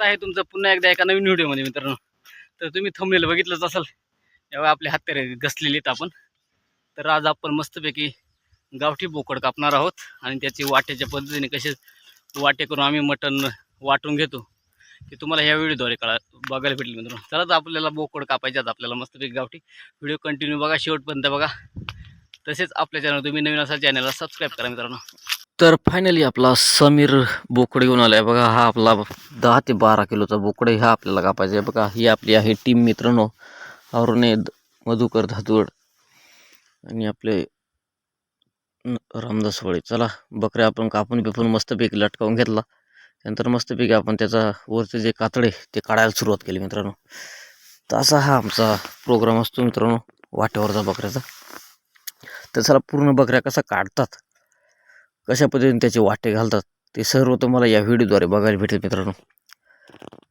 आहे तुमचं पुन्हा एकदा एका नवीन व्हिडिओमध्ये मित्रांनो. तर तुम्ही थंबनेल बघितलंच असाल. यावेळी आपले हत्यारे घसलेले आहेत आपण. तर आज आपण मस्तपैकी गावठी बोकड कापणार आहोत आणि त्याची वाट्याच्या पद्धतीने कसे वाटे करून आम्ही मटण वाटून घेतो ते तुम्हाला ह्या व्हिडिओद्वारे कळा बघायला भेटेल मित्रांनो. चला तर आपल्याला बोकड कापायचे आहेत आपल्याला मस्तपैकी गावठी. व्हिडिओ कंटिन्यू बघा शेवटपर्यंत बघा. तसेच आपल्या चॅनल तुम्ही नवीन असाल चॅनलला सबस्क्राईब करा मित्रांनो. तर फायनली आपला समीर बोकडे घेऊन आलाय. बघा हा आपला दहा ते बारा किलोचा बोकडे हा आपल्याला कापायचा आहे. बघा ही आपली आहे टीम मित्रांनो. अरुणे मधुकर धातुड आणि आपले न- रामदास वळे. चला बकऱ्या आपण कापून बिपून मस्तपैकी लटकावून घेतला. त्यानंतर मस्तपैकी आपण त्याचा वरचे जे कातडे ते काढायला सुरुवात केली मित्रांनो. तर असा हा आमचा प्रोग्राम असतो मित्रांनो. वाटेवरचा बकऱ्याचा. तर चला पूर्ण बकऱ्या कसा काढतात कशा पद्धतीने त्याचे वाटे घालतात ते सर्व तुम्हाला या व्हिडिओद्वारे बघायला भेटेल मित्रांनो.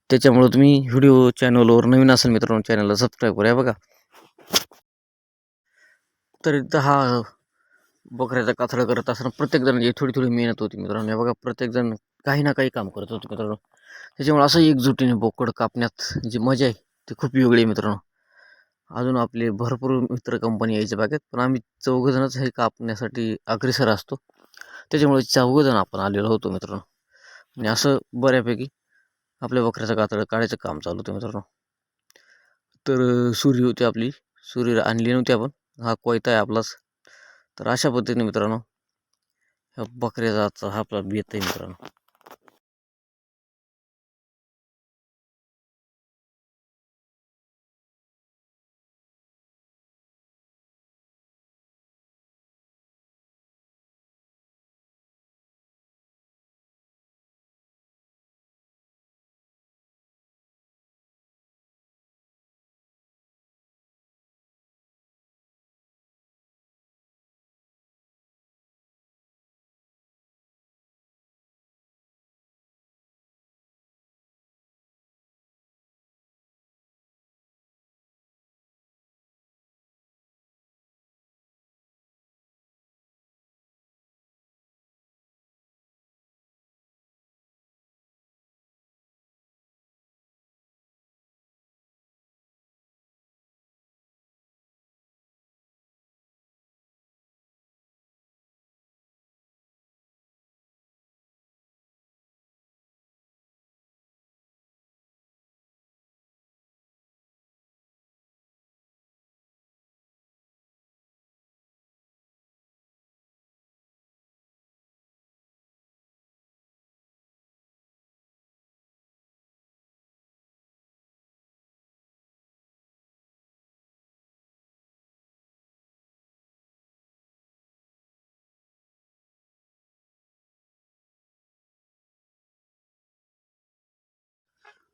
त्याच्यामुळं तुम्ही व्हिडिओ चॅनलवर नवीन असेल मित्रांनो चॅनलला सबस्क्राईब करा बघा. तर हा बकऱ्याचा काथडा करत असताना प्रत्येकजण जे थोडी थोडी मेहनत होती मित्रांनो हे बघा प्रत्येकजण काही ना काही काम करत होते मित्रांनो. त्याच्यामुळे असं एकजुटीने बोकड कापण्यात जी मजा आहे ती खूप वेगळी आहे मित्रांनो. अजून आपले भरपूर मित्र कंपनी यायचे बागेत पण आम्ही चौघजणच हे कापण्यासाठी अग्रेसर असतो. त्याच्यामुळे चौघजण आपण आलेलो होतो मित्रांनो. आणि असं बऱ्यापैकी आपल्या बकऱ्याचं कातडं काढायचं काम चालू होतं मित्रांनो. तर सुरी होती आपली. सुरी आणली नव्हती आपण. हा कोयता आहे आपलाच. तर अशा पद्धतीने मित्रांनो ह्या बकऱ्याचा हा आपला बेत आहे मित्रांनो.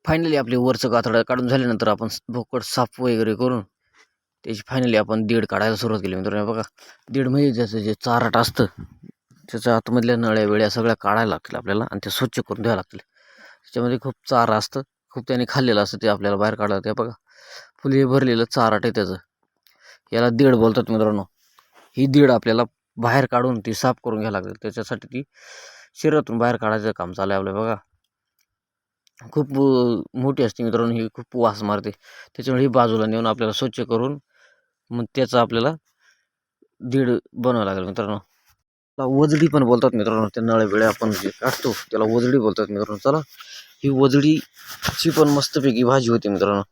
फायनली आपले वरचं कातडं काढून झाल्यानंतर आपण भोकड साफ वगैरे करून त्याची फायनली आपण दीड काढायला सुरुवात केली. मित्रांनो बघा दीड म्हणजे ज्याचं जे चाराट असतं त्याच्या आतमधल्या नळ्या वेळ्या सगळ्या काढायला लागतील आपल्याला आणि ते स्वच्छ करून द्यावं लागतील. त्याच्यामध्ये खूप चारा असतं खूप त्याने खाल्लेलं असतं ते आपल्याला बाहेर काढलं ते बघा फुले भरलेलं चाराट आहे त्याचं. याला दीड बोलतात मित्रांनो. ही दीड आपल्याला बाहेर काढून ती साफ करून घ्यावं लागेल त्याच्यासाठी ती शरीरातून बाहेर काढायचं काम चालू आहे आपलं. बघा खूप मोठी असते मित्रांनो ही खूप वास मारते. त्याच्यामुळे ही बाजूला नेऊन आपल्याला स्वच्छ करून मग त्याचं आपल्याला दीड बनवावं लागेल मित्रांनो. वजडी पण बोलतात मित्रांनो त्या नळे वेळे आपण जे काढतो त्याला वजडी बोलतात मित्रांनो. चला ही वजडीची पण मस्तपैकी भाजी होती मित्रांनो.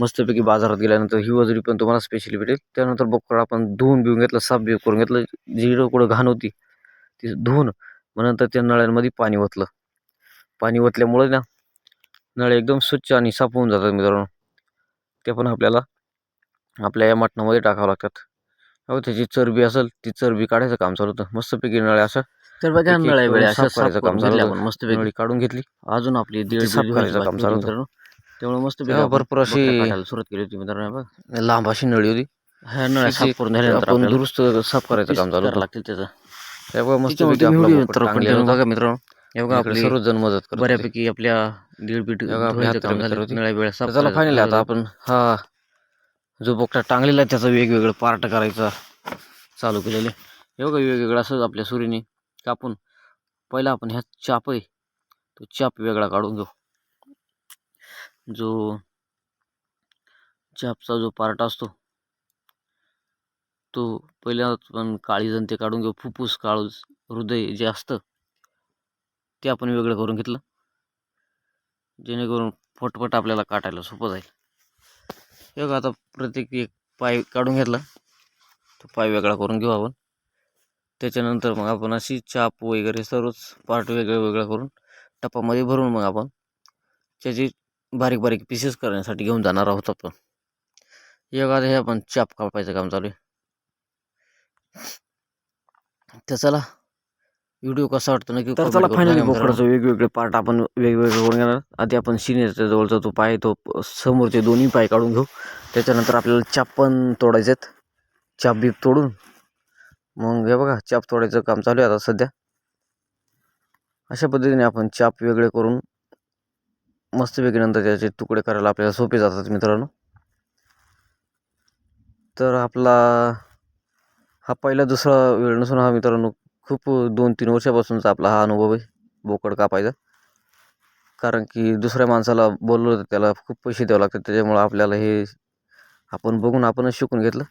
मस्तपैकी बाजारात गेल्यानंतर ही वजडी पण तुम्हाला स्पेशली भेटेल. त्यानंतर बोकड आपण धुवून बिवून घेतलं साफ बिव करून घेतलं जिरं कुठं घाण होती ती धुवून मग नंतर त्या नळ्यांमध्ये पाणी ओतलं. पाणी ओतल्यामुळे ना नळे एकदम स्वच्छ आणि साफ होऊन जातात मित्रांनो. ते पण आपल्याला आपल्या या मटणामध्ये टाकावं लागतात. हो त्याची चरबी असेल ती चरबी काढायचं काम चालू होतं. मस्तपैकी नळे असं तर बघा नळ्या वेळ्या साफ करायचं काम चालू होतं. आपण मस्तपैकी. नळी काढून घेतली. अजून आपली दीड साफ करायचं काम चालू होती. त्यामुळे मस्त भरपूर अशी- सुरुवात केली होती मित्रांनो बघ. लांब अशी नळी होती. ह्या नळ्या ती साफ जी करून झाल्यानंतर आपण आपल्याला. दुरुस्त साफ करायचं काम चालू लागतील त्याचं. तेव्हा मस्त मित्रांनो. आपले मदत करत. बऱ्यापैकी आपल्या दीड बीट वेळा चला फायनली आता. आपण हा जो बोकटा टांगलेला त्याचं वेगवेगळं पार्ट करायचा चालू केलेले. बघा वेगवेगळं असं आपल्या सुरीने कापून. पहिला आपण ह्या चाप आहे. तो चाप वेगळा काढून घेऊ. जो चापचा जो पार्ट असतो तो पहिल्या आपण काळी जंते काढून घेऊ. फुफ्फुस काळूस हृदय जे असतं ते आपण वेगळं करून घेतलं. जेणेकरून फटफट आपल्याला काटायला सोपं जाईल. एक आता प्रत्येक एक पाय काढून घेतला. तो पाय वेगळा करून घेऊ आपण. त्याच्यानंतर मग आपण अशी चाप वगैरे सर्वच पार्ट वेगळं वेगळं करून टपामध्ये भरून मग आपण त्याची बारीक बारीक पीसेस करण्यासाठी घेऊन जाणार आहोत आपण. एक आता हे आपण चाप कापायचं काम चालू आहे. तर चला व्हिडिओ कसा वाटतो? नक्की तर comment चला करून फायनली सांगा मित्रांनो. बोकडाचे वेगवेगळे पार्ट आपण वेगवेगळे करून घेणार. आधी आपण सिनेरच्या जवळचा तो पाय तो प- समोरचे दोन्ही पाय काढून घेऊ. त्याच्यानंतर आपल्याला चाप पण तोडायचे आहेत. चाप बीप तोडून. मग हे बघा चाप तोडायचं काम चालू आहे आता सध्या. अशा पद्धतीने आपण चाप वेगळे करून मस्तपैकी नंतर त्याचे तुकडे करायला आपल्याला सोपे जातात मित्रांनो. तर आपला हा पहिला दुसरा वेळ नसून हा मित्रांनो खूप दोन तीन वर्षापासूनचा आपला हा अनुभव आहे बोकड कापायचा. कारण की दुसऱ्या माणसाला बोललो तर त्याला खूप पैसे द्यावे लागतात. त्याच्यामुळं आपल्याला हे आपण बघून आपणच शिकून घेतलं.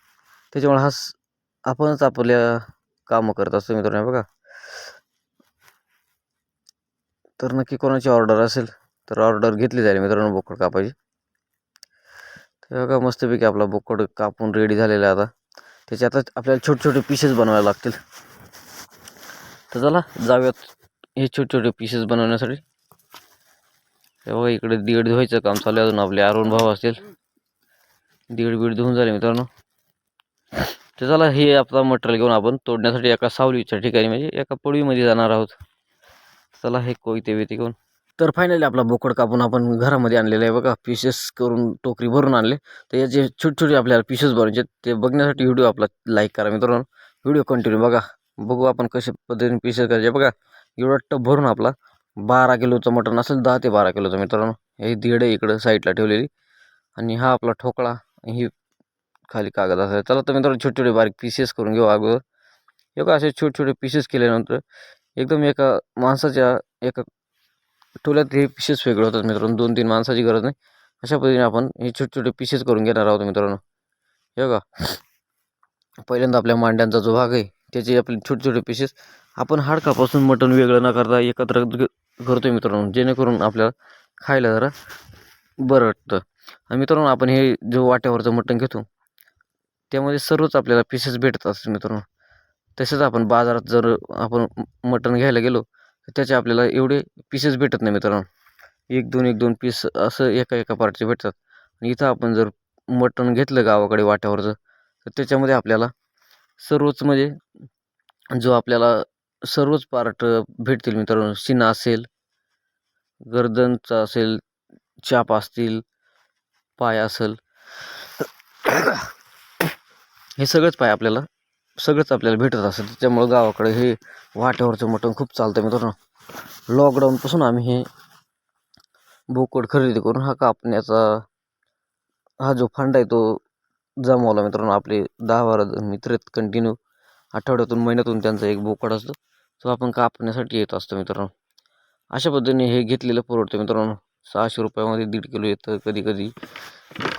त्याच्यामुळे हा स- आपणच आपल्या कामं करत असतो मित्रांनो बघा. तर नक्की कोणाची ऑर्डर असेल तर ऑर्डर घेतली जाईल मित्रांनो बोकड कापायची. तर बघा मस्तपैकी आपला बोकड कापून रेडी झालेला आता. त्याचे आता आपल्याला छोटे छोटे पीसेस बनवायला लागतील. तर चला जाऊयात हे छोटे छोटे पीसेस बनवण्यासाठी. हे बघा इकडे दीड धुवायचं काम चालू आहे. अजून आपले अरुण भाऊ असतील. दीड बीड धुवून झाले मित्रांनो. तर चला हे आपला मटेरियल घेऊन आपण तोडण्यासाठी एका सावलीच्या ठिकाणी म्हणजे एका पडवीमध्ये जाणार आहोत. चला हे कोयते वेते घेऊन. तर फायनली आपला बोकड कापून आपण घरामध्ये आणलेलं आहे बघा. पीसेस करून टोकरी भरून आणले. तर याचे छोटे छोटे आपल्याला पीसेस भरायचे ते बघण्यासाठी व्हिडिओ आपला लाईक करा मित्रांनो. व्हिडिओ कंटिन्यू बघा. बघू आपण कशा पद्धतीने पीसेस करायचे. बघा एवढा टप भरून आपला बारा किलोचं मटण असेल दहा ते बारा किलोचं. मित्रांनो हे दीड आहे इकडं साईडला ठेवलेली. आणि हा आपला ठोकळा ही खाली कागद असेल चला तर मित्रांनो छोटे छोटे बारीक पीसेस करून घेऊ अगोदर. हे बघा असे छोटे छोटे पीसेस केल्यानंतर एकदम एका माणसाच्या एका ठेवल्यात हे पीसेस वेगळे होतात मित्रांनो. दोन तीन माणसाची गरज नाही. अशा पद्धतीने आपण हे छोटे छोटे पीसेस करून घेणार आहोत मित्रांनो. हे बघा पहिल्यांदा आपल्या मांड्यांचा जो भाग आहे त्याचे आपले छोटे छोटे पीसेस आपण हाडकापासून मटण वेगळं न करता एकत्र करतो आहे मित्रांनो. जेणेकरून आपल्याला खायला जरा बरं वाटतं. आणि मित्रांनो आपण हे जो वाट्यावरचं मटण घेतो त्यामध्ये सर्वच आपल्याला पीसेस भेटत असतात मित्रांनो. तसेच आपण बाजारात जर आपण मटण घ्यायला गेलो तर त्याचे आपल्याला एवढे पीसेस भेटत नाही मित्रांनो. एक दोन एक दोन पीस असं एका एका पार्टचे भेटतात. आणि इथं आपण जर मटण घेतलं गावाकडे वाट्यावरचं तर त्याच्यामध्ये आपल्याला सर्वच म्हणजे जो आपल्याला सर्वच पार्ट भेटतील मित्रांनो. शिना असेल गर्दनचा असेल चाप असतील पाय असेल. हे सगळंच पाय आपल्याला सगळंच आपल्याला भेटत असेल. त्याच्यामुळं गावाकडे हे वाट्यावरचं मटण खूप चालतं मित्रांनो. लॉकडाऊनपासून आम्ही हे बोकड खरेदी करून हा कापण्याचा हा जो फंड आहे तो जमवला मित्रांनो. आपले दहा बारा मित्र आहेत कंटिन्यू आठवड्यातून महिन्यातून त्यांचा एक बोकड असतो तो आपण कापण्यासाठी येत असतो मित्रांनो. अशा पद्धतीने हे घेतलेलं परवडतं मित्रांनो. सहाशे रुपयामध्ये दीड किलो येतं कधी कधी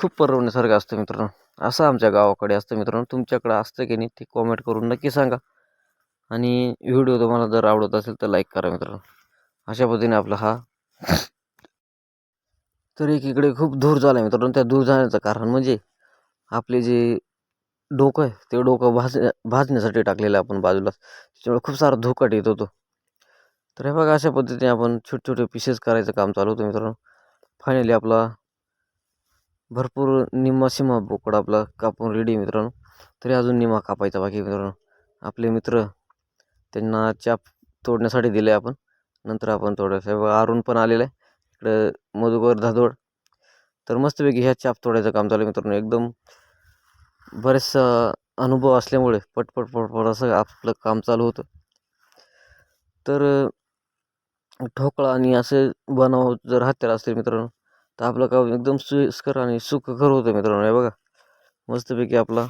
खूप परवडण्यासारखं असतं मित्रांनो. असं आमच्या गावाकडे असतं मित्रांनो. तुमच्याकडं असतं की नाही ते कॉमेंट करून नक्की सांगा. आणि व्हिडिओ तुम्हाला जर आवडत असेल तर लाईक करा मित्रांनो. अशा पद्धतीने आपला हा तर एकीकडे खूप दूर झाला आहे मित्रांनो. त्या दूर जाण्याचं कारण म्हणजे आपले जे डोकं आहे ते डोकं भाज भाजण्यासाठी टाकलेलं आपण बाजूला त्याच्यामुळे खूप सारा धोकाट येत होतो तर हे बघा अशा पद्धतीने आपण छोटे छोटे पीसेस करायचं काम चालू होतं मित्रांनो. फायनली आपला भरपूर निम्मा सिमा बोकड आपला कापून रेडी मित्रांनो. तरी अजून निम्मा कापायचा बाकी मित्रांनो. आपले मित्र त्यांना चाप तोडण्यासाठी दिले आपण. नंतर आपण तोडायचं. हे बघा अरुण पण आलेलं आहे. इकडं मधुकर धादोड. तर मस्तपैकी ह्या चाप तोडायचं काम चालू आहे मित्रांनो. एकदम बरेचसा अनुभव असल्यामुळे पटपट पटपट असं आपलं काम चालू होतं. तर ठोकळा आणि असे बनाव जर हत्यार असतील मित्रांनो तर आपलं काम एकदम सुयस्कर आणि सुखकर होतं मित्रांनो हे बघा. मस्तपैकी आपला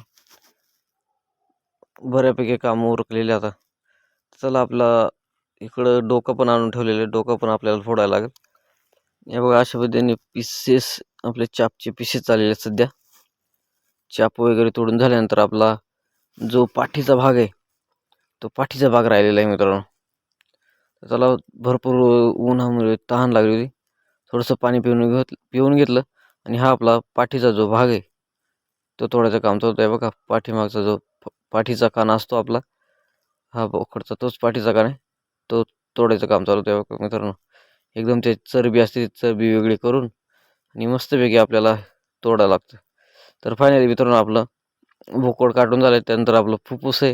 बऱ्यापैकी काम उरकलेले आता. चला आपला इकडं डोकं पण आणून ठेवलेलं आहे डोकं पण आपल्याला फोडायला लागेल. हे बघा अशा पद्धतीने पीसेस आपले चापचे पीसेस चाललेले आहेत सध्या. चाप वगैरे तोडून झाल्यानंतर आपला जो पाठीचा भाग आहे तो पाठीचा भाग राहिलेला आहे मित्रांनो. त्याला भरपूर उन्हामुळे तहान लागली होती. थोडंसं पाणी पिऊन घेत पिऊन घेतलं आणि हा आपला पाठीचा जो भाग आहे तो तोडायचं काम चालतो आहे बघा. पाठीमागचा जो प- पाठीचा काना असतो आपला हा बोकडचा तोच पाठीचा कान आहे. तो तोडायचं काम चालू आहे बघा मित्रांनो. एकदम ते चरबी असते ती चरबी वेगळी करून आणि मस्तपैकी आपल्याला तोडावं लागतं. तर फायनली मित्रांनो आपलं बोकड काढून झालं त्यानंतर आपलं फुफ्फुस आहे.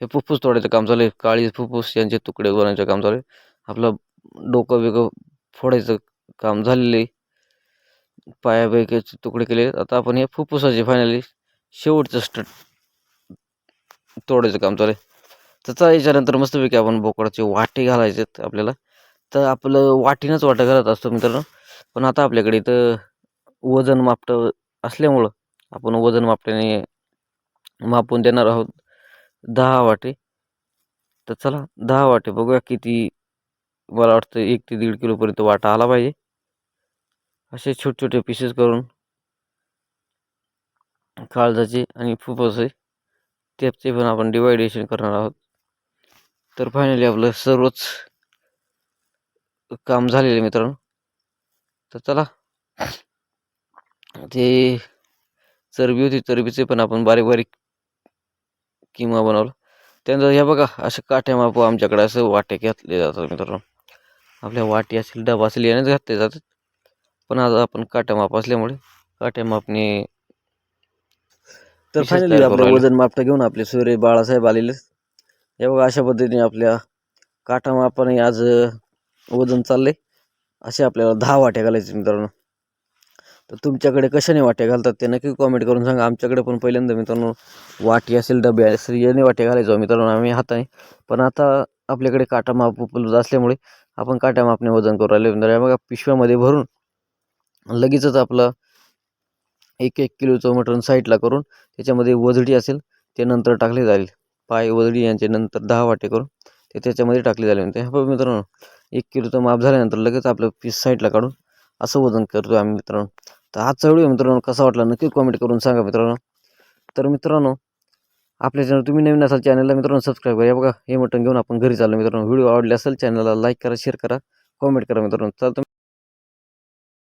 हे फुफ्फुस तोडायचं काम चालू आहे. काळी फुफ्फुस यांचे तुकडे बनवायचं काम चालू आहे. आपलं डोकं बिकं फोडायचं काम झालेलं आहे. पायापैकीचे तुकडे केले. आता आपण हे फुफ्फुसाचे फायनली शेवटचं स्टट तोडायचं काम चालू आहे. त्याचा याच्यानंतर मस्तपैकी आपण बोकडाचे वाटे घालायचे आहेत आपल्याला. तर आपलं वाटीनंच वाटं घालत असतो मित्रांनो. पण आता आपल्याकडे इथं वजन मापटं असल्यामुळं आपण वजन मापण्याने मापून देणार आहोत. दहा वाटे. तर चला दहा वाटे बघूया किती मला वाटतं एक ते दीड किलोपर्यंत वाटा आला पाहिजे. असे छोटे छोटे पीसेस करून काळजाचे आणि फुफ्फुसे त्याचे पण आपण डिवायडेशन करणार आहोत. तर फायनली आपलं सर्वच काम झालेलं मित्रांनो. तर चला ते चरबी होती चरबीचे पण आपण बारीक बारीक किमा बनवलं. त्यानंतर हे बघा असे काठ्या मापू आमच्याकडे असं वाटे घातले जातात मित्रांनो. आपल्या वाटी असेल डबा असेल यानेच घातले जातात. पण आज आपण काट्या माप असल्यामुळे काट्या मापने तर फायनली आपलं. वजन मापटं घेऊन आपले सूर्य बाळासाहेब आलेले. हे बघा अशा पद्धतीने आपल्या काटा मापाने आज वजन चाललंय. असे आपल्याला दहा वाट्या घालायचे मित्रांनो. तर तुमच्याकडे कशाने वाट्या घालतात ते नक्की कॉमेंट करून सांगा. आमच्याकडे पण पहिल्यांदा मित्रांनो वाटी असेल डबे असेल याने वाट्या घालायचो मित्रांनो आम्ही हाताने. पण आता आपल्याकडे काटा माप उपलब्ध असल्यामुळे आपण काट्या मापने वजन करू राहिले. मित्रांनो हे बघा पिशव्यामध्ये भरून लगेचच आपलं एक एक किलोचं मटण साईडला करून त्याच्यामध्ये वजडी असेल ते नंतर टाकले जाईल. पाय वजडी यांचे नंतर दहा वाटे करून ते त्याच्यामध्ये टाकले जाईल म्हणते. हा मित्रांनो एक किलोचं माप झाल्यानंतर लगेच आपलं पीस साईडला काढून असं वजन करतो आम्ही मित्रांनो. तर आजचा व्हिडिओ मित्रांनो कसा वाटला नक्की कॉमेंट करून सांगा मित्रांनो. तर मित्रांनो आपल्या चॅनल तुम्ही नवीन असाल चॅनलला मित्रांनो सबस्क्राईब करा. बघा हे मटण घेऊन आपण घरी चाललो मित्रांनो. व्हिडिओ आवडले असेल चॅनलला लाईक करा शेअर करा कॉमेंट करा मित्रांनो. चालतं